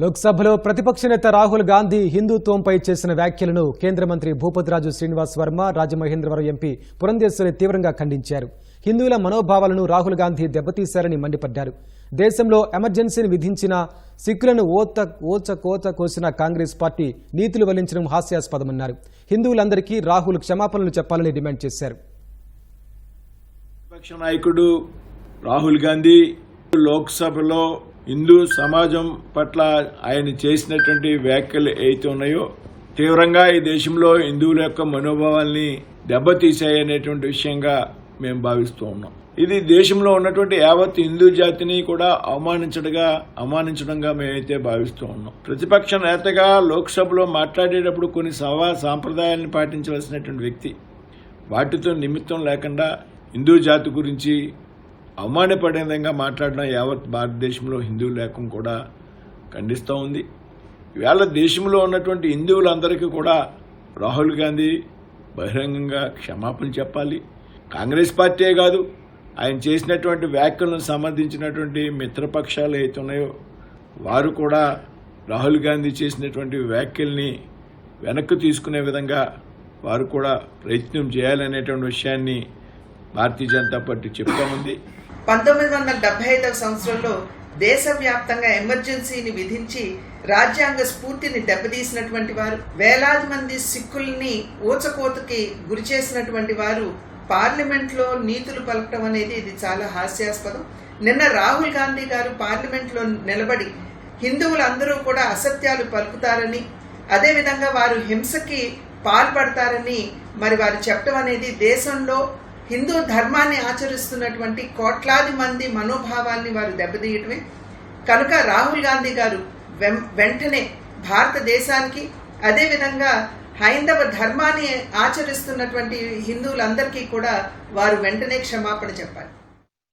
లోక్సభలో ప్రతిపక్ష నేత రాహుల్ గాంధీ హిందుత్వంపై చేసిన వ్యాఖ్యలను కేంద్ర మంత్రి భూపతిరాజు శ్రీనివాస్ వర్మ రాజమహేంద్రవరం ఎంపీ పురంధేశ్వరి తీవ్రంగా ఖండించారు. హిందువుల మనోభావాలను రాహుల్ గాంధీ దెబ్బతీశారని మండిపడ్డారు. దేశంలో ఎమర్జెన్సీని విధించిన సిక్కులను ఓత ఓచ కోత కోసిన కాంగ్రెస్ పార్టీ నీతులు వల్లించడం హాస్యాస్పదమన్నారు. హిందువులందరికీ రాహుల్ క్షమాపణలు చెప్పాలని డిమాండ్ చేశారు. నాయకుడు రాహుల్ గాంధీ లోక్సభలో హిందూ సమాజం పట్ల ఆయన చేసినటువంటి వ్యాఖ్యలు ఏవైతే ఉన్నాయో తీవ్రంగా ఈ దేశంలో హిందువుల యొక్క మనోభావాల్ని దెబ్బతీసాయనేటువంటి విషయంగా మేము భావిస్తూ ఉన్నాం. ఇది దేశంలో ఉన్నటువంటి యావత్ హిందూ జాతిని కూడా అవమానించడగా అవమానించడంగా మేమైతే భావిస్తూ ఉన్నాం. ప్రతిపక్ష నేతగా లోక్సభలో మాట్లాడేటప్పుడు కొన్ని సవా సాంప్రదాయాలను పాటించవలసినటువంటి వ్యక్తి వాటితో నిమిత్తం లేకుండా హిందూ జాతి గురించి అవమానపడే విధంగా మాట్లాడిన యావత్ భారతదేశంలో హిందూ లేఖం కూడా ఖండిస్తూ ఉంది. ఇవాళ దేశంలో ఉన్నటువంటి హిందువులందరికీ కూడా రాహుల్ గాంధీ బహిరంగంగా క్షమాపణ చెప్పాలి. కాంగ్రెస్ పార్టీయే కాదు ఆయన చేసినటువంటి వ్యాఖ్యలను సమర్థించినటువంటి మిత్రపక్షాలు అయితే ఉన్నాయో వారు కూడా రాహుల్ గాంధీ చేసినటువంటి వ్యాఖ్యల్ని వెనక్కి తీసుకునే విధంగా వారు కూడా ప్రయత్నం చేయాలనేటువంటి విషయాన్ని భారతీయ జనతా పార్టీ చెప్తా ఉంది. పంతొమ్మిది వందల డెబ్బై ఐదవ సంవత్సరంలో దేశవ్యాప్తంగా ఎమర్జెన్సీని విధించి రాజ్యాంగ స్ఫూర్తిని దెబ్బతీసినటువంటి వారు వేలాది మంది సిక్కుల్ని ఊచకోతకి గురి చేసినటువంటి వారు పార్లమెంట్లో నీతులు పలకటం అనేది ఇది చాలా హాస్యాస్పదం. నిన్న రాహుల్ గాంధీ గారు పార్లమెంట్లో నిలబడి హిందువులందరూ కూడా అసత్యాలు పలుకుతారని అదేవిధంగా వారు హింసకి పాల్పడతారని మరి వారు చెప్పడం అనేది దేశంలో హిందూ ధర్మాన్ని ఆచరిస్తున్నటువంటి కోట్లాది మంది మనోభావాల్ని వారు దెబ్బతీయటమే. కనుక రాహుల్ గాంధీ గారు వెం- వెంటనే భారతదేశానికి అదేవిధంగా హైందవ ధర్మాన్ని ఆచరిస్తున్నటువంటి హిందువులందరికీ కూడా వారు వెంటనే క్షమాపణ చెప్పాలి.